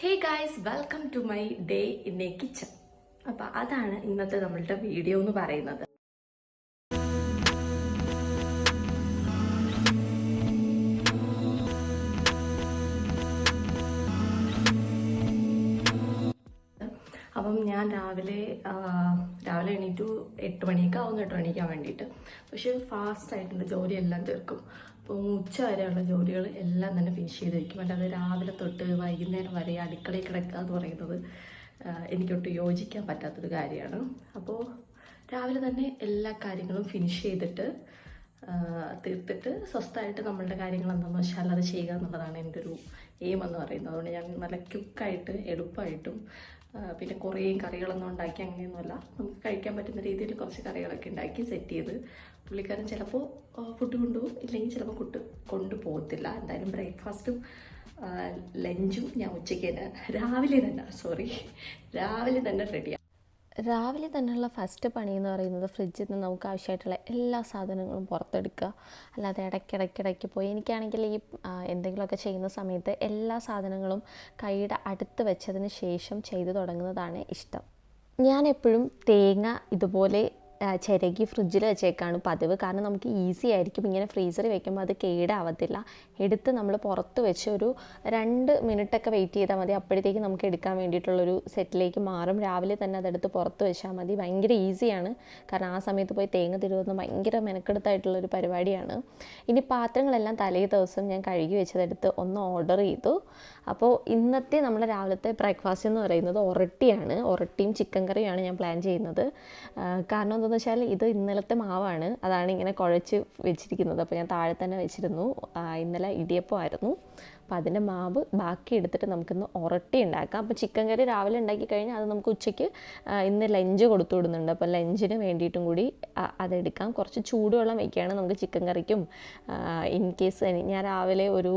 Hey guys welcome to my day in a kitchen അപ്പോൾ അതാണ് ഇന്നത്തെ നമ്മളുടെ വീഡിയോ എന്ന് പറയുന്നത്. അപ്പം ഞാൻ രാവിലെ രാവിലെ എണീറ്റു എട്ട് മണിയൊക്കെ ആവും എട്ട് മണിക്കാൻ വേണ്ടിയിട്ട്. പക്ഷേ ഫാസ്റ്റ് ആയിട്ടുണ്ട് ജോലിയെല്ലാം തീർക്കും. ഉച്ച വരെയുള്ള ജോലികൾ എല്ലാം തന്നെ ഫിനിഷ് ചെയ്ത് വയ്ക്കും അല്ലാതെ രാവിലെ തൊട്ട് വൈകുന്നേരം വരെ അടുക്കളയിൽ കിടക്കുക എന്ന് പറയുന്നത് എനിക്കൊട്ട് യോജിക്കാൻ പറ്റാത്തൊരു കാര്യമാണ്. അപ്പോൾ രാവിലെ തന്നെ എല്ലാ കാര്യങ്ങളും ഫിനിഷ് ചെയ്തിട്ട് തീർത്തിട്ട് സ്വസ്ഥമായിട്ട് നമ്മളുടെ കാര്യങ്ങൾ എന്താണെന്ന് വെച്ചാൽ അത് ചെയ്യുക എന്നുള്ളതാണ് എന്റെ ഒരു എയിം എന്ന് പറയുന്നത്. അതുകൊണ്ട് ഞാൻ നല്ല ക്യുക്കായിട്ട് എളുപ്പമായിട്ടും പിന്നെ കുറേ കറികളൊന്നും ഉണ്ടാക്കി അങ്ങനെയൊന്നുമല്ല. നമുക്ക് കഴിക്കാൻ പറ്റുന്ന രീതിയിൽ കുറച്ച് കറികളൊക്കെ ഉണ്ടാക്കി സെറ്റ് ചെയ്ത് പുള്ളിക്കാരൻ ചിലപ്പോൾ ഫുഡ് കൊണ്ടുപോകും ഇല്ലെങ്കിൽ ചിലപ്പോൾ കുട്ട് കൊണ്ടുപോകത്തില്ല എന്തായാലും ബ്രേക്ക്ഫാസ്റ്റും ലഞ്ചും ഞാൻ ഉച്ചയ്ക്ക് തന്നെ രാവിലെ തന്നെ സോറി രാവിലെ തന്നെ റെഡിയാണ് രാവിലെ തന്നെയുള്ള ഫസ്റ്റ് പണി എന്ന് പറയുന്നത് ഫ്രിഡ്ജിൽ നിന്ന് നമുക്ക് ആവശ്യമായിട്ടുള്ള എല്ലാ സാധനങ്ങളും പുറത്തെടുക്കുക. അല്ലാതെ ഇടയ്ക്കിടയ്ക്കിടയ്ക്ക് പോയി എനിക്കാണെങ്കിൽ ഈ എന്തെങ്കിലുമൊക്കെ ചെയ്യുന്ന സമയത്ത് എല്ലാ സാധനങ്ങളും കൈയുടെ അടുത്ത് വെച്ചതിന് ശേഷം ചെയ്തു തുടങ്ങുന്നതാണ് ഇഷ്ടം. ഞാൻ എപ്പോഴും തേങ്ങ ഇതുപോലെ ചിരകി ഫ്രിഡ്ജിൽ വെച്ചേക്കാണ് പതിവ്. കാരണം നമുക്ക് ഈസി ആയിരിക്കും. ഇങ്ങനെ ഫ്രീസറിൽ വെക്കുമ്പോൾ അത് കേടാവത്തില്ല. എടുത്ത് നമ്മൾ പുറത്ത് വെച്ച് ഒരു രണ്ട് മിനിറ്റൊക്കെ വെയിറ്റ് ചെയ്താൽ മതി. അപ്പോഴത്തേക്ക് നമുക്ക് എടുക്കാൻ വേണ്ടിയിട്ടുള്ളൊരു സെറ്റിലേക്ക് മാറും. രാവിലെ തന്നെ അതെടുത്ത് പുറത്ത് വെച്ചാൽ മതി. ഭയങ്കര ഈസിയാണ്. കാരണം ആ സമയത്ത് പോയി തേങ്ങ തിരുവുന്ന ഭയങ്കര മെനക്കെടുത്തായിട്ടുള്ളൊരു പരിപാടിയാണ്. ഇനി പാത്രങ്ങളെല്ലാം തലേ ദിവസം ഞാൻ കഴുകി വെച്ചതെടുത്ത് ഒന്ന് ഓർഡർ ചെയ്തു. അപ്പോൾ ഇന്നത്തെ നമ്മുടെ രാവിലത്തെ ബ്രേക്ക്ഫാസ്റ്റ് എന്ന് പറയുന്നത് ഒറട്ടിയാണ് ഒറട്ടിയും ചിക്കൻ കറിയുമാണ് ഞാൻ പ്ലാൻ ചെയ്യുന്നത്. കാരണം എന്താണെന്ന് വെച്ചാൽ ഇത് ഇന്നലത്തെ മാവാണ്. അതാണ് ഇങ്ങനെ കുഴച്ച് വെച്ചിരിക്കുന്നത്. അപ്പോൾ ഞാൻ താഴെ തന്നെ വെച്ചിരുന്നു. ഇന്നലെ ഇടിയപ്പമായിരുന്നു അപ്പോൾ അതിന്റെ മാവ് ബാക്കി എടുത്തിട്ട് നമുക്കിന്ന് ഒറട്ടി ഉണ്ടാക്കാം. അപ്പോൾ ചിക്കൻ കറി രാവിലെ ഉണ്ടാക്കി കഴിഞ്ഞാൽ അത് നമുക്ക് ഉച്ചയ്ക്ക് ഇന്ന് ലഞ്ച് കൊടുത്തു വിടുന്നുണ്ട്. അപ്പോൾ ലഞ്ചിന് വേണ്ടിയിട്ടും കൂടി അതെടുക്കാം. കുറച്ച് ചൂടുവെള്ളം വയ്ക്കുകയാണ് നമുക്ക് ചിക്കൻ കറിക്കും. ഇൻ കേസ് ഞാൻ രാവിലെ ഒരു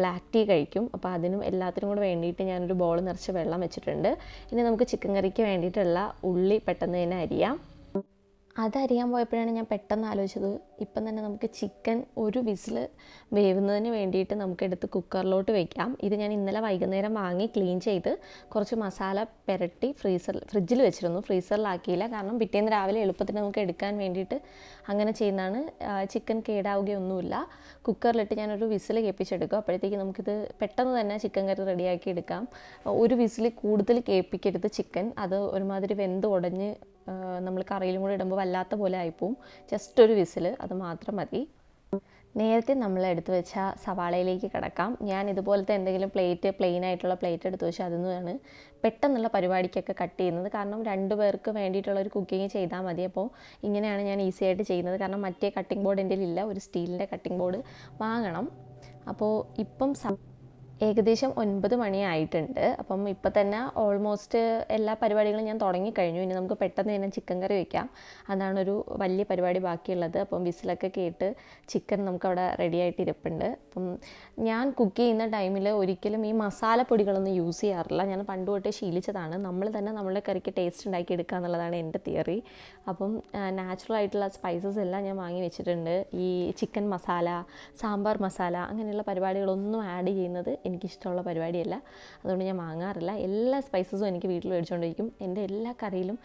ബ്ലാക്ക് ടീ കഴിക്കും. അപ്പോൾ അതിനും എല്ലാത്തിനും കൂടെ വേണ്ടിയിട്ട് ഞാനൊരു ബോൾ നിറച്ച് വെള്ളം വെച്ചിട്ടുണ്ട്. ഇനി നമുക്ക് ചിക്കൻ കറിക്ക് വേണ്ടിയിട്ടുള്ള ഉള്ളി പെട്ടെന്ന് തന്നെ അരിയാം. അതറിയാൻ പോയപ്പോഴാണ് ഞാൻ പെട്ടെന്ന് ആലോചിച്ചത്. ഇപ്പം തന്നെ നമുക്ക് ചിക്കൻ ഒരു വിസിൽ വേവുന്നതിന് വേണ്ടിയിട്ട് നമുക്ക് എടുത്ത് കുക്കറിലോട്ട് വയ്ക്കാം ഇത് ഞാൻ ഇന്നലെ വൈകുന്നേരം വാങ്ങി ക്ലീൻ ചെയ്ത് കുറച്ച് മസാല പുരട്ടി ഫ്രീസറിൽ ഫ്രിഡ്ജിൽ വെച്ചിരുന്നു. ഫ്രീസറിലാക്കിയില്ല. കാരണം പിറ്റേന്ന് രാവിലെ എളുപ്പത്തിന് നമുക്ക് എടുക്കാൻ വേണ്ടിയിട്ട് അങ്ങനെ ചെയ്യുന്നതാണ്. ചിക്കൻ കേടാവുകയൊന്നുമില്ല. കുക്കറിലിട്ട് ഞാനൊരു വിസിൽ കേൾപ്പിച്ചെടുക്കും അപ്പോഴത്തേക്ക് നമുക്കിത് പെട്ടെന്ന് തന്നെ ചിക്കൻ കറി റെഡിയാക്കി എടുക്കാം. ഒരു വിസിൽ കൂടുതൽ കേൾപ്പിക്കരുത് ചിക്കൻ. അത് ഒരുമാതിരി വെന്ത് ഉടഞ്ഞ് നമ്മൾ കറിയിലും കൂടെ ഇടുമ്പോൾ വല്ലാത്ത പോലെ ആയിപ്പോവും. ജസ്റ്റ് ഒരു വിസിൽ അത് മാത്രം മതി. നേരത്തെ നമ്മൾ എടുത്തു വെച്ച സവാളയിലേക്ക് കിടക്കാം. ഞാൻ ഇതുപോലത്തെ എന്തെങ്കിലും പ്ലേറ്റ് പ്ലെയിൻ ആയിട്ടുള്ള പ്ലേറ്റ് എടുത്തു വെച്ചാൽ അതിൽ പെട്ടെന്നുള്ള പരിപാടിക്കൊക്കെ കട്ട് ചെയ്യുന്നത്. കാരണം രണ്ട് പേർക്ക് വേണ്ടിയിട്ടുള്ള ഒരു കുക്കിംഗ് ചെയ്താൽ മതി. അപ്പോൾ ഇങ്ങനെയാണ് ഞാൻ ഈസി ആയിട്ട് ചെയ്യുന്നത്. കാരണം മറ്റേ കട്ടിംഗ് ബോർഡ് എന്റെ ഇല്ല ഒരു സ്റ്റീലിന്റെ കട്ടിംഗ് ബോർഡ് വാങ്ങണം. അപ്പോൾ ഇപ്പം ഏകദേശം ഒൻപത് മണിയായിട്ടുണ്ട്. അപ്പം ഇപ്പം തന്നെ ഓൾമോസ്റ്റ് എല്ലാ പരിപാടികളും ഞാൻ തുടങ്ങിക്കഴിഞ്ഞു. ഇനി നമുക്ക് പെട്ടെന്ന് തന്നെ ചിക്കൻ കറി വയ്ക്കാം അതാണ് ഒരു വലിയ പരിപാടി ബാക്കിയുള്ളത്. അപ്പം വിസിലൊക്കെ കേട്ട് ചിക്കൻ നമുക്കവിടെ റെഡി ആയിട്ട് ഇരിപ്പുണ്ട്. അപ്പം ഞാൻ കുക്ക് ചെയ്യുന്ന ടൈമിൽ ഒരിക്കലും ഈ മസാല പൊടികളൊന്നും യൂസ് ചെയ്യാറില്ല. ഞാൻ പണ്ട് തൊട്ടേ ശീലിച്ചതാണ്. നമ്മൾ തന്നെ നമ്മളുടെ കറിക്ക് ടേസ്റ്റ് ഉണ്ടാക്കി എടുക്കുക എന്നുള്ളതാണ് എന്റെ തിയറി അപ്പം നാച്ചുറൽ ആയിട്ടുള്ള സ്പൈസസ് എല്ലാം ഞാൻ വാങ്ങി വെച്ചിട്ടുണ്ട്. ഈ ചിക്കൻ മസാല സാമ്പാർ മസാല അങ്ങനെയുള്ള പരിപാടികളൊന്നും ആഡ് ചെയ്യുന്നത് എനിക്കിഷ്ടമുള്ള പരിപാടിയല്ല. അതുകൊണ്ട് ഞാൻ വാങ്ങാറില്ല. എല്ലാ സ്പൈസസും എനിക്ക് വീട്ടിൽ മേടിച്ചുകൊണ്ടിരിക്കും എന്റെ എല്ലാ കറിയിലും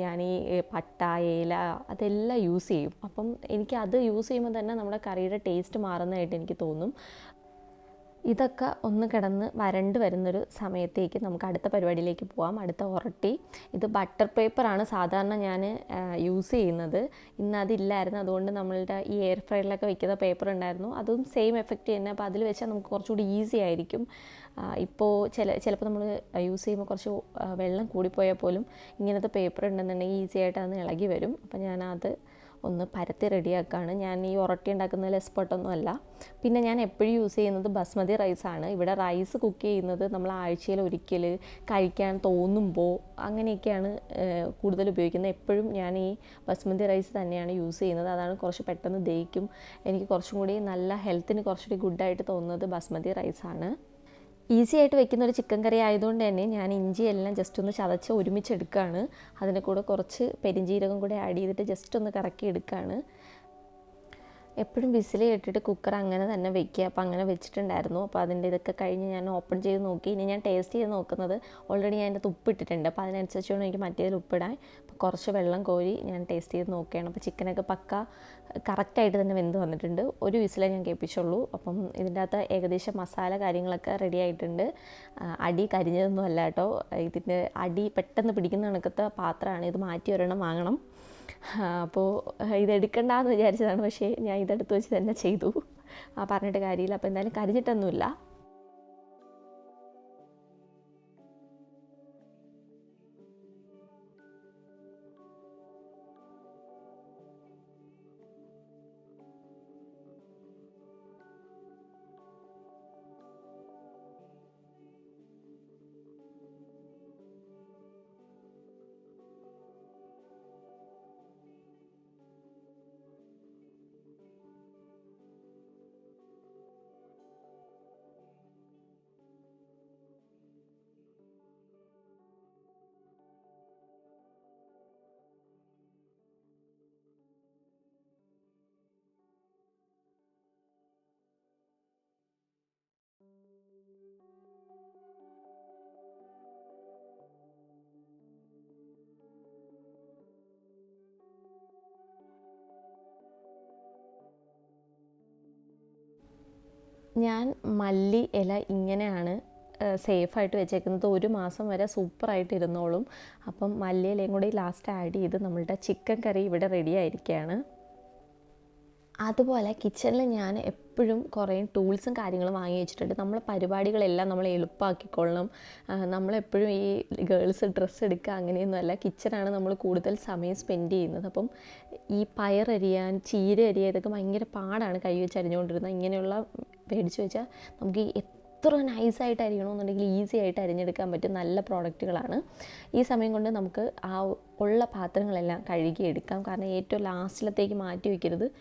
ഞാൻ ഈ പട്ട ഏല അതെല്ലാം യൂസ് ചെയ്യും. അപ്പം എനിക്ക് അത് യൂസ് ചെയ്യുമ്പോൾ തന്നെ നമ്മുടെ കറിയുടെ ടേസ്റ്റ് മാറുന്നതായിട്ട് എനിക്ക് തോന്നും. ഇതൊക്കെ ഒന്ന് കിടന്ന് വരണ്ട് വരുന്നൊരു സമയത്തേക്ക് നമുക്ക് അടുത്ത പരിപാടിയിലേക്ക് പോകാം അടുത്ത ഉരട്ടി ഇത് ബട്ടർ പേപ്പറാണ് സാധാരണ ഞാൻ യൂസ് ചെയ്യുന്നത്. ഇന്ന് അതില്ലായിരുന്നു. അതുകൊണ്ട് നമ്മളുടെ ഈ എയർ ഫ്രൈഡിലൊക്കെ വെക്കുന്ന പേപ്പർ ഉണ്ടായിരുന്നു. അതും സെയിം എഫക്റ്റ് തന്നെ. അപ്പോൾ അതിൽ വെച്ചാൽ നമുക്ക് കുറച്ചുകൂടി ഈസി ആയിരിക്കും. ഇപ്പോൾ ചില ചിലപ്പോൾ നമ്മൾ യൂസ് ചെയ്യുമ്പോൾ കുറച്ച് വെള്ളം കൂടിപ്പോയാൽ പോലും ഇങ്ങനത്തെ പേപ്പർ ഉണ്ടെന്നുണ്ടെങ്കിൽ ഈസി ആയിട്ട് അത് ഇളകി വരും. അപ്പോൾ ഞാനത് ഒന്ന് പരത്തി റെഡിയാക്കുകയാണ് ഞാൻ ഈ ഉറട്ടി ഉണ്ടാക്കുന്നതിൽ എക്സ്പെർട്ടൊന്നും അല്ല പിന്നെ ഞാൻ എപ്പോഴും യൂസ് ചെയ്യുന്നത് ബസ്മതി റൈസാണ്. ഇവിടെ റൈസ് കുക്ക് ചെയ്യുന്നത് നമ്മൾ ആഴ്ചയിൽ ഒരിക്കൽ കഴിക്കാൻ തോന്നുമ്പോൾ അങ്ങനെയൊക്കെയാണ് കൂടുതൽ ഉപയോഗിക്കുന്നത്. എപ്പോഴും ഞാൻ ഈ ബസ്മതി റൈസ് തന്നെയാണ് യൂസ് ചെയ്യുന്നത്. അതാണ് കുറച്ച് പെട്ടെന്ന് ദഹിക്കും. എനിക്ക് കുറച്ചും കൂടി നല്ല ഹെൽത്തിന് കുറച്ചുകൂടി ഗുഡായിട്ട് തോന്നുന്നത് ബസ്മതി റൈസാണ്. ഈസി ആയിട്ട് വെക്കുന്ന ഒരു ചിക്കൻ കറി ആയതുകൊണ്ട് തന്നെ ഞാൻ ഇഞ്ചി എല്ലാം ജസ്റ്റ് ഒന്ന് ചതച്ച് ഒരുമിച്ചെടുക്കുകയാണ് അതിന്റെ കൂടെ കുറച്ച് പെരിഞ്ജീരകം കൂടെ ആഡ് ചെയ്തിട്ട് ജസ്റ്റ് ഒന്ന് കറക്കി എടുക്കുകയാണ് എപ്പോഴും വിസിൽ കെട്ടിട്ട് കുക്കർ അങ്ങനെ തന്നെ വെക്കുക അപ്പോൾ അങ്ങനെ വെച്ചിട്ടുണ്ടായിരുന്നു. അപ്പോൾ അതിന്റെ ഇതൊക്കെ കഴിഞ്ഞ് ഞാൻ ഓപ്പൺ ചെയ്ത് നോക്കി. ഇനി ഞാൻ ടേസ്റ്റ് ചെയ്ത് നോക്കുന്നത് ഓൾറെഡി ഞാൻ അതിന്റെ ഉപ്പ് ഇട്ടിട്ടുണ്ട്. അപ്പോൾ അതിനനുസരിച്ച് വേണം എനിക്ക് മറ്റേതിൽ ഉപ്പിടാൻ. അപ്പോൾ കുറച്ച് വെള്ളം കോരി ഞാൻ ടേസ്റ്റ് ചെയ്ത് നോക്കുകയാണ്. അപ്പോൾ ചിക്കനൊക്കെ പക്ക കറക്റ്റായിട്ട് തന്നെ വെന്ത് വന്നിട്ടുണ്ട്. ഒരു വിസിലേ ഞാൻ കേൾപ്പിച്ചുള്ളൂ. അപ്പം ഇതിന്റെ അകത്ത് ഏകദേശം മസാല കാര്യങ്ങളൊക്കെ റെഡി ആയിട്ടുണ്ട്. അടി കരിഞ്ഞതൊന്നും അല്ല കേട്ടോ. ഇതിന്റെ അടി പെട്ടെന്ന് പിടിക്കുന്ന കണക്കത്തെ പാത്രമാണ്. ഇത് മാറ്റി ഒരെണ്ണം വാങ്ങണം. അപ്പോൾ ഇതെടുക്കണ്ടെന്ന് വിചാരിച്ചതാണ്. പക്ഷേ ഞാൻ ഇതെടുത്ത് വെച്ച് തന്നെ ചെയ്തു. ആ പറഞ്ഞിട്ട് കാര്യമില്ല. അപ്പോൾ എന്തായാലും കരിഞ്ഞിട്ടൊന്നുമില്ല. ഞാൻ മല്ലി ഇല ഇങ്ങനെയാണ് സേഫായിട്ട് വെച്ചേക്കുന്നത്. ഒരു മാസം വരെ സൂപ്പറായിട്ട് ഇരുന്നോളും. അപ്പം മല്ലി ഇലയും കൂടി ലാസ്റ്റ് ആഡ് ചെയ്ത് നമ്മളുടെ ചിക്കൻ കറി ഇവിടെ റെഡി ആയിരിക്കുകയാണ്. അതുപോലെ കിച്ചണിൽ ഞാൻ എപ്പോഴും കുറേ ടൂൾസും കാര്യങ്ങളും വാങ്ങി വെച്ചിട്ടുണ്ട്. നമ്മളെ പരിപാടികളെല്ലാം നമ്മൾ എളുപ്പമാക്കിക്കൊള്ളണം നമ്മളെപ്പോഴും ഈ ഗേൾസ് ഡ്രസ്സ് എടുക്കുക അങ്ങനെയൊന്നുമല്ല കിച്ചണാണ് നമ്മൾ കൂടുതൽ സമയം സ്പെൻഡ് ചെയ്യുന്നത്. അപ്പം ഈ പയറരിയാൻ ചീര അരിയാൻ ഇതൊക്കെ ഭയങ്കര പാടാണ് കൈ വെച്ച് അരിഞ്ഞുകൊണ്ടിരുന്നത്. ഇങ്ങനെയുള്ള മേടിച്ച് വെച്ചാൽ നമുക്ക് എത്ര നൈസായിട്ട് അരിയണമെന്നുണ്ടെങ്കിൽ ഈസി ആയിട്ട് അരിഞ്ഞെടുക്കാൻ പറ്റും. നല്ല പ്രോഡക്റ്റുകളാണ് ഈ സമയം കൊണ്ട് നമുക്ക് ആ ഉള്ള പാത്രങ്ങളെല്ലാം കഴുകിയെടുക്കാം കാരണം ഏറ്റവും ലാസ്റ്റിലത്തേക്ക് മാറ്റി വയ്ക്കരുത്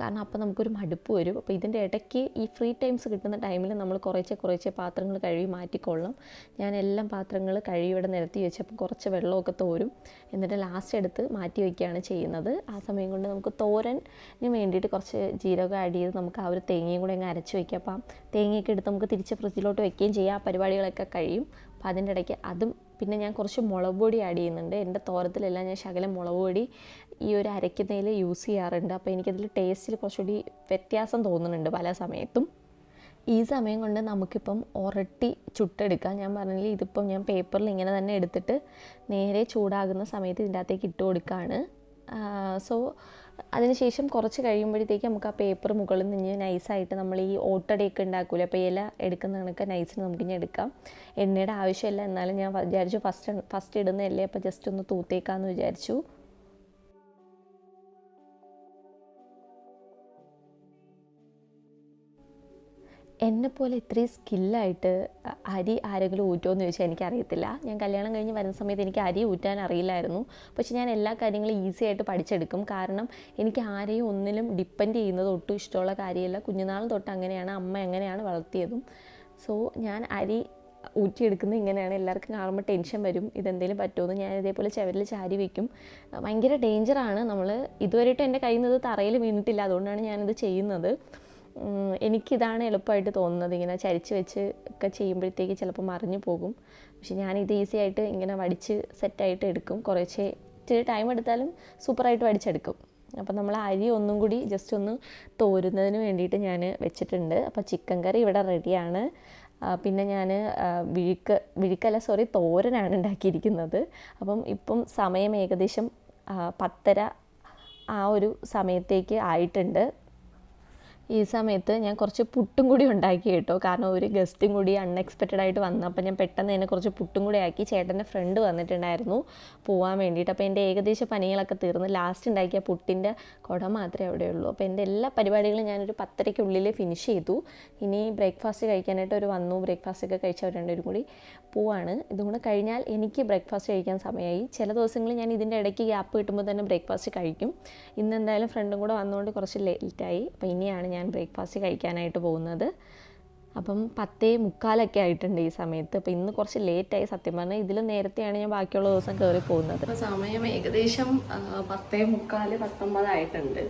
കാരണം അപ്പോൾ നമുക്കൊരു മടുപ്പ് വരും. അപ്പോൾ ഇതിന്റെ ഇടയ്ക്ക് ഈ ഫ്രീ ടൈംസ് കിട്ടുന്ന ടൈമിൽ നമ്മൾ കുറേശ്ശെ കുറേശ്ശെ പാത്രങ്ങൾ കഴുകി മാറ്റിക്കൊള്ളണം. ഞാൻ എല്ലാം പാത്രങ്ങൾ കഴുകി ഇവിടെ നിരത്തി വെച്ചപ്പോൾ കുറച്ച് വെള്ളമൊക്കെ തോരും. എന്നിട്ട് ലാസ്റ്റ് എടുത്ത് മാറ്റി വയ്ക്കുകയാണ് ചെയ്യുന്നത്. ആ സമയം കൊണ്ട് നമുക്ക് തോരന് വേണ്ടിയിട്ട് കുറച്ച് ജീരകം ആഡ് ചെയ്ത് നമുക്ക് ആ ഒരു തേങ്ങയും കൂടെ അങ്ങ് അരച്ച് വയ്ക്കാം അപ്പം തേങ്ങയൊക്കെ എടുത്ത് നമുക്ക് തിരിച്ച് ഫ്രിഡ്ജിലോട്ട് വയ്ക്കുകയും ചെയ്യാം. ആ പരിപാടികളൊക്കെ കഴിയും. അപ്പോൾ അതിന്റെ ഇടയ്ക്ക് അതും പിന്നെ ഞാൻ കുറച്ച് മുളക് പൊടി ആഡ് ചെയ്യുന്നുണ്ട്. എന്റെ തോരത്തിലെല്ലാം ഞാൻ ശകലം മുളക് പൊടി ഈ ഒരു അരയ്ക്കുന്നതിൽ യൂസ് ചെയ്യാറുണ്ട്. അപ്പോൾ എനിക്കതിൽ ടേസ്റ്റിൽ കുറച്ചുകൂടി വ്യത്യാസം തോന്നുന്നുണ്ട് പല സമയത്തും. ഈ സമയം കൊണ്ട് നമുക്കിപ്പം ഉരട്ടി ചുട്ടെടുക്കാം. ഞാൻ പറഞ്ഞില്ലേ ഇതിപ്പം ഞാൻ പേപ്പറിൽ ഇങ്ങനെ തന്നെ എടുത്തിട്ട് നേരെ ചൂടാകുന്ന സമയത്ത് ഇതിന്റെ അകത്തേക്ക് ഇട്ട് കൊടുക്കുകയാണ് സോ അതിനുശേഷം കുറച്ച് കഴിയുമ്പോഴത്തേക്ക് നമുക്ക് ആ പേപ്പർ മുകളിൽ നിന്ന് നൈസായിട്ട് നമ്മൾ ഈ ഓട്ടടയൊക്കെ ഉണ്ടാക്കൂലേ? അപ്പോൾ ഇല എടുക്കുന്ന കണക്ക് നൈസിന് നമുക്ക് ഇനി എടുക്കാം. എണ്ണയുടെ ആവശ്യമില്ല. എന്നാലും ഞാൻ വിചാരിച്ചു ഫസ്റ്റ് ഫസ്റ്റ് ഇടുന്നതല്ലേ അപ്പോൾ ജസ്റ്റ് ഒന്ന് തൂത്തേക്കാമെന്ന് വിചാരിച്ചു. എന്നെപ്പോലെ ഇത്രയും സ്കില്ലായിട്ട് അരി ആരെങ്കിലും ഊറ്റുമോ എന്ന് ചോദിച്ചാൽ എനിക്കറിയത്തില്ല. ഞാൻ കല്യാണം കഴിഞ്ഞ് വരുന്ന സമയത്ത് എനിക്ക് അരി ഊറ്റാൻ അറിയില്ലായിരുന്നു. പക്ഷെ ഞാൻ എല്ലാ കാര്യങ്ങളും ഈസി ആയിട്ട് പഠിച്ചെടുക്കും. കാരണം എനിക്ക് ആരെയും ഒന്നിലും ഡിപ്പെൻഡ് ചെയ്യുന്നത് ഒട്ടും ഇഷ്ടമുള്ള കാര്യമല്ല. കുഞ്ഞുനാൾ തൊട്ട് അങ്ങനെയാണ് അമ്മ എങ്ങനെയാണ് വളർത്തിയതും. സോ ഞാൻ അരി ഊറ്റിയെടുക്കുന്നത് ഇങ്ങനെയാണ്. എല്ലാവർക്കും കാണുമ്പോൾ ടെൻഷൻ വരും. ഇതെന്തെങ്കിലും പറ്റുമെന്ന് ഞാൻ ഇതേപോലെ ചവരിൽ ചാരി വയ്ക്കും ഭയങ്കര ഡേഞ്ചറാണ് നമ്മൾ ഇതുവരെയായിട്ടും എന്റെ കയ്യിൽ നിന്ന് തറയിൽ വീണിട്ടില്ല. അതുകൊണ്ടാണ് ഞാനിത് ചെയ്യുന്നത്. എനിക്കിതാണ് എളുപ്പമായിട്ട് തോന്നുന്നത് ഇങ്ങനെ ചരിച്ച് വെച്ച് ഒക്കെ ചെയ്യുമ്പോഴത്തേക്ക് ചിലപ്പോൾ മറിഞ്ഞു പോകും. പക്ഷെ ഞാനിത് ഈസി ആയിട്ട് ഇങ്ങനെ വടിച്ച് സെറ്റായിട്ട് എടുക്കും. കുറച്ച് ഇച്ചിരി ടൈം എടുത്താലും സൂപ്പറായിട്ട് വടിച്ചെടുക്കും. അപ്പം നമ്മൾ അരി ഒന്നും കൂടി ജസ്റ്റ് ഒന്ന് തോരുന്നതിന് വേണ്ടിയിട്ട് ഞാൻ വെച്ചിട്ടുണ്ട്. അപ്പോൾ ചിക്കൻ കറി ഇവിടെ റെഡിയാണ് പിന്നെ ഞാൻ വിഴുക്ക് വിഴുക്കല്ല സോറി തോരനാണ് ഉണ്ടാക്കിയിരിക്കുന്നത്. അപ്പം ഇപ്പം സമയം ഏകദേശം പത്തര ആ ഒരു സമയത്തേക്ക് ആയിട്ടുണ്ട്. ഈ സമയത്ത് ഞാൻ കുറച്ച് പുട്ടും കൂടി ഉണ്ടാക്കി കേട്ടോ. കാരണം ഒരു ഗസ്റ്റും കൂടി അൺഎക്സ്പെക്റ്റഡ് ആയിട്ട് വന്നു. അപ്പോൾ ഞാൻ പെട്ടെന്ന് തന്നെ കുറച്ച് പുട്ടും കൂടി ആക്കി ചേട്ടന്റെ ഫ്രണ്ട് വന്നിട്ടുണ്ടായിരുന്നു പോകാൻ വേണ്ടിയിട്ട്. അപ്പോൾ എന്റെ ഏകദേശം പണികളൊക്കെ തീർന്ന് ലാസ്റ്റ് ഉണ്ടാക്കിയ പുട്ടിന്റെ കുട മാത്രമേ അവിടെ ഉള്ളൂ. അപ്പോൾ എന്റെ എല്ലാ പരിപാടികളും ഞാനൊരു പത്തരയ്ക്കുള്ളിൽ ഫിനിഷ് ചെയ്തു. ഇനി ബ്രേക്ക്ഫാസ്റ്റ് കഴിക്കാനായിട്ട് ഒരു വന്നു. ബ്രേക്ക്ഫാസ്റ്റ് ഒക്കെ കഴിച്ചവർ രണ്ടുപേരും കൂടി പോവാണ്. ഇതുകൊണ്ട് കഴിഞ്ഞാൽ എനിക്ക് ബ്രേക്ക്ഫാസ്റ്റ് കഴിക്കാൻ സമയമായി ചില ദിവസങ്ങളിൽ ഞാൻ ഇതിന്റെ ഇടയ്ക്ക് ഗ്യാപ്പ് കിട്ടുമ്പോൾ തന്നെ ബ്രേക്ക്ഫാസ്റ്റ് കഴിക്കും. ഇന്ന് എന്തായാലും ഫ്രണ്ടും കൂടെ വന്നുകൊണ്ട് കുറച്ച് ലേറ്റായി അപ്പോൾ ഇനിയാണ് ഞാൻ ബ്രേക്ക്ഫാസ്റ്റ് കഴിക്കാനായിട്ട് പോകുന്നത്. അപ്പം പത്തേ മുക്കാലൊക്കെ ആയിട്ടുണ്ട് ഈ സമയത്ത്. അപ്പം ഇന്ന് കുറച്ച് ലേറ്റായി സത്യം പറഞ്ഞാൽ ഇതിൽ നേരത്തെയാണ് ഞാൻ ബാക്കിയുള്ള ദിവസം കയറി പോകുന്നത്. സമയം ഏകദേശം പത്തേ മുക്കാൽ പത്തൊമ്പതായിട്ടുണ്ട്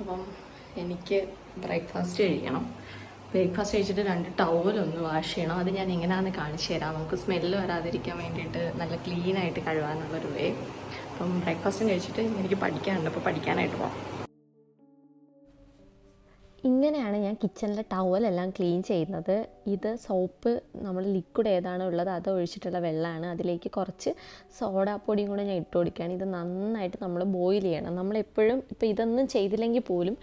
അപ്പം എനിക്ക് ബ്രേക്ക്ഫാസ്റ്റ് കഴിക്കണം. ബ്രേക്ക്ഫാസ്റ്റ് കഴിച്ചിട്ട് രണ്ട് ടവലൊന്ന് വാഷ് ചെയ്യണം. അത് ഞാൻ എങ്ങനെയാണെന്ന് കാണിച്ചു തരാം. നമുക്ക് സ്മെല്ല് വരാതിരിക്കാൻ വേണ്ടിയിട്ട് നല്ല ക്ലീനായിട്ട് കഴുകാനുള്ളൊരു വേ അപ്പം ബ്രേക്ക്ഫാസ്റ്റും കഴിച്ചിട്ട് എനിക്ക് പഠിക്കാനുണ്ട്. അപ്പോൾ പഠിക്കാനായിട്ട് പോകാം ഇങ്ങനെയാണ് ഞാൻ കിച്ചണിലെ ടവലെല്ലാം ക്ലീൻ ചെയ്യുന്നത്. ഇത് സോപ്പ് നമ്മൾ ലിക്വിഡ് ഏതാണോ ഉള്ളത് അത് ഒഴിച്ചിട്ടുള്ള വെള്ളമാണ്. അതിലേക്ക് കുറച്ച് സോഡാപ്പൊടിയും കൂടെ ഞാൻ ഇട്ട് കൊടുക്കുകയാണ്. ഇത് നന്നായിട്ട് നമ്മൾ ബോയിൽ ചെയ്യണം. നമ്മളെപ്പോഴും ഇപ്പോൾ ഇതൊന്നും ചെയ്തില്ലെങ്കിൽ പോലും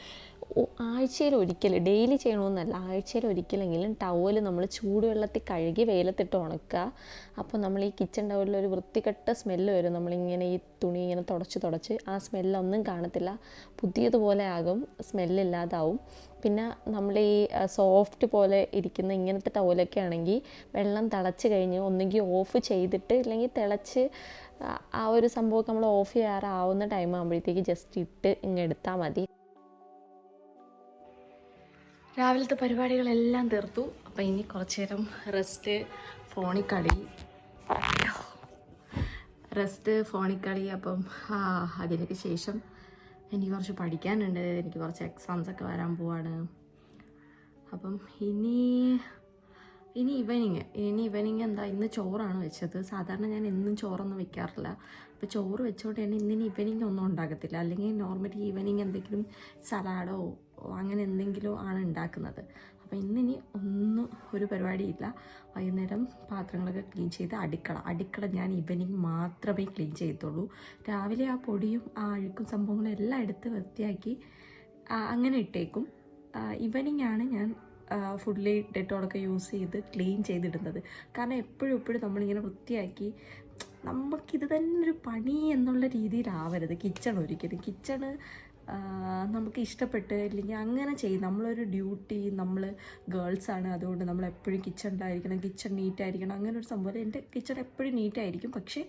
ആഴ്ചയിൽ ഒരിക്കൽ ഡെയിലി ചെയ്യണമെന്നല്ല ആഴ്ചയിൽ ഒരിക്കലെങ്കിലും ടവൽ നമ്മൾ ചൂടുവെള്ളത്തിൽ കഴുകി വെയിലത്തിട്ട് ഉണക്കുക. അപ്പോൾ നമ്മൾ ഈ കിച്ചൺ ടവലിൽ ഒരു വൃത്തികെട്ട സ്മെല്ല് വരും. നമ്മളിങ്ങനെ ഈ തുണി ഇങ്ങനെ തുടച്ച് തുടച്ച് ആ സ്മെല്ലൊന്നും കാണത്തില്ല. പുതിയതുപോലെ ആകും സ്മെല്ലില്ലാതാവും പിന്നെ നമ്മൾ ഈ സോഫ്റ്റ് പോലെ ഇരിക്കുന്ന ഇങ്ങനത്തെ ടവലൊക്കെ ആണെങ്കിൽ വെള്ളം തിളച്ച് കഴിഞ്ഞ് ഒന്നുകിൽ ഓഫ് ചെയ്തിട്ട് ഇല്ലെങ്കിൽ തിളച്ച് ആ- ഒരു സംഭവമൊക്കെ നമ്മൾ ഓഫ് ചെയ്യാറാവുന്ന ടൈം ആകുമ്പോഴത്തേക്ക് ജസ്റ്റ് ഇട്ട് ഇങ്ങ് എടുത്താൽ മതി. രാവിലത്തെ പരിപാടികളെല്ലാം തീർത്തു. അപ്പം ഇനി കുറച്ച് നേരം റെസ്റ്റ് ഫോണിൽ കളി റെസ്റ്റ് ഫോണിൽ കളി അപ്പം അതിനൊക്കെ ശേഷം എനിക്ക് കുറച്ച് പഠിക്കാനുണ്ട്. എനിക്ക് കുറച്ച് എക്സാംസ് ഒക്കെ വരാൻ പോവാണ്. അപ്പം ഇനി ഇനി ഇവനിങ് ഇനി ഇവനിങ് എന്താ? ഇന്ന് ചോറാണ് വെച്ചത്. സാധാരണ ഞാൻ എന്നും ചോറൊന്നും വെക്കാറില്ല. അപ്പോൾ ചോറ് വെച്ചോണ്ട് തന്നെ ഇന്നിനി ഇവനിങ് ഒന്നും ഉണ്ടാകത്തില്ല. അല്ലെങ്കിൽ നോർമലി ഈവനിങ് എന്തെങ്കിലും സലാഡോ അങ്ങനെ എന്തെങ്കിലും ആണ് ഉണ്ടാക്കുന്നത്. അപ്പോൾ ഇന്നിനി ഒന്നും ഒരു പരിപാടിയില്ല. വൈകുന്നേരം പാത്രങ്ങളൊക്കെ ക്ലീൻ ചെയ്ത് അടുക്കള. അടുക്കള ഞാൻ ഈവനിങ് മാത്രമേ ക്ലീൻ ചെയ്യത്തുള്ളൂ. രാവിലെ ആ പൊടിയും ആ അഴുക്കും സംഭവങ്ങളും എല്ലാം എടുത്ത് വൃത്തിയാക്കി അങ്ങനെ ഇട്ടേക്കും. ഈവനിങ് ആണ് ഞാൻ ഫുള്ളി ഡെറ്റോളൊക്കെ യൂസ് ചെയ്ത് ക്ലീൻ ചെയ്തിടുന്നത്. കാരണം എപ്പോഴും എപ്പോഴും നമ്മളിങ്ങനെ വൃത്തിയാക്കി നമുക്കിത് തന്നെ ഒരു പണി എന്നുള്ള രീതിയിലാവരുത്. കിച്ചൺ ഒരിക്കലും. കിച്ചണ് നമുക്ക് ഇഷ്ടപ്പെട്ട് ഇല്ലെങ്കിൽ അങ്ങനെ ചെയ്യും നമ്മളൊരു ഡ്യൂട്ടി നമ്മൾ ഗേൾസാണ് അതുകൊണ്ട് നമ്മൾ എപ്പോഴും കിച്ചണിലായിരിക്കണം കിച്ചൺ നീറ്റായിരിക്കണം അങ്ങനെ ഒരു സംഭവം എന്റെ കിച്ചൺ എപ്പോഴും നീറ്റ് ആയിരിക്കും. പക്ഷേ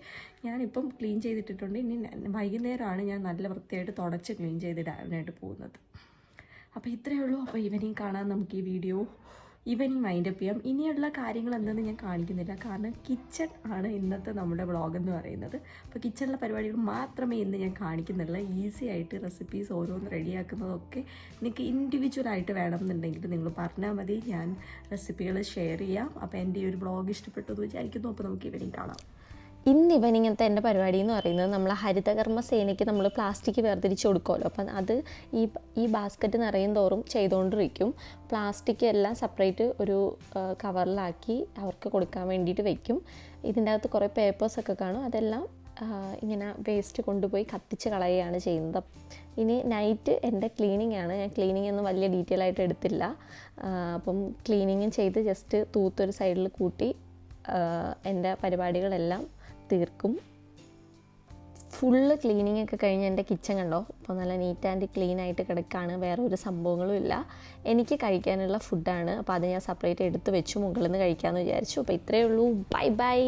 ഞാനിപ്പം ക്ലീൻ ചെയ്തിട്ടിട്ടുണ്ട്. ഇനി വൈകുന്നേരമാണ് ഞാൻ നല്ല വൃത്തിയായിട്ട് തുടച്ച് ക്ലീൻ ചെയ്തിടാനായിട്ട് പോകുന്നത്. അപ്പോൾ ഇത്രയേ ഉള്ളൂ. അപ്പോൾ ഈവനിങ് കാണാൻ നമുക്ക് ഈ വീഡിയോ ഈവനിങ് മൈൻഡപ്പ് ചെയ്യാം. ഇനിയുള്ള കാര്യങ്ങൾ എന്തെന്ന് ഞാൻ കാണിക്കുന്നില്ല. കാരണം കിച്ചൺ ആണ് ഇന്നത്തെ നമ്മുടെ വ്ളോഗ് എന്ന് പറയുന്നത്. അപ്പോൾ കിച്ചണിലെ പരിപാടികൾ മാത്രമേ ഇന്ന് ഞാൻ കാണിക്കുന്നുള്ളൂ. ഈസി ആയിട്ട് റെസിപ്പീസ് ഓരോന്ന് റെഡിയാക്കുന്നതൊക്കെ നിങ്ങൾക്ക് ഇൻഡിവിജ്വൽ ആയിട്ട് വേണമെന്നുണ്ടെങ്കിൽ നിങ്ങൾ പറഞ്ഞാൽ മതി. ഞാൻ റെസിപ്പികൾ ഷെയർ ചെയ്യാം. അപ്പോൾ എന്റെ ഈ ഒരു വ്ളോഗ് ഇഷ്ടപ്പെട്ടു എന്ന് വിചാരിക്കുന്നു. അപ്പോൾ നമുക്ക് ഈവനിങ് കാണാം. ഇന്ന് ഇവനിങ്ങനത്തെ എന്റെ പരിപാടി എന്ന് പറയുന്നത് നമ്മൾ ഹരിതകർമ്മ സേനയ്ക്ക് നമ്മൾ പ്ലാസ്റ്റിക് വേർതിരിച്ച് കൊടുക്കുമല്ലോ അപ്പം അത് ഈ ഈ ബാസ്ക്കറ്റ് നിറയും തോറും ചെയ്തുകൊണ്ടിരിക്കും പ്ലാസ്റ്റിക് എല്ലാം സെപ്പറേറ്റ് ഒരു കവറിലാക്കി അവർക്ക് കൊടുക്കാൻ വേണ്ടിയിട്ട് വയ്ക്കും ഇതിന്റെ അകത്ത് കുറേ പേപ്പേഴ്സൊക്കെ കാണും. അതെല്ലാം ഇങ്ങനെ വേസ്റ്റ് കൊണ്ടുപോയി കത്തിച്ച് കളയുകയാണ് ചെയ്യുന്നത്. ഇനി നൈറ്റ് എന്റെ ക്ലീനിങ് ആണ്. ഞാൻ ക്ലീനിങ് ഒന്നും വലിയ ഡീറ്റെയിൽ ആയിട്ട് എടുത്തില്ല. അപ്പം ക്ലീനിങ്ങും ചെയ്ത് ജസ്റ്റ് തൂത്തൊരു സൈഡിൽ കൂട്ടി എന്റെ പരിപാടികളെല്ലാം തീർക്കും. ഫുള്ള് ക്ലീനിങ് ഒക്കെ കഴിഞ്ഞ് എന്റെ കിച്ചൺ കണ്ടോ? അപ്പോൾ നല്ല നീറ്റ് ആൻഡ് ക്ലീൻ ആയിട്ട് കിടക്കുകയാണ് വേറെ ഒരു സംഭവങ്ങളും ഇല്ല. എനിക്ക് കഴിക്കാനുള്ള ഫുഡാണ് അപ്പോൾ അത് ഞാൻ സെപ്പറേറ്റ് എടുത്ത് വെച്ചു. മുകളിൽ നിന്ന് കഴിക്കാമെന്ന് വിചാരിച്ചു. അപ്പോൾ ഇത്രയേ ഉള്ളൂ. Bye bye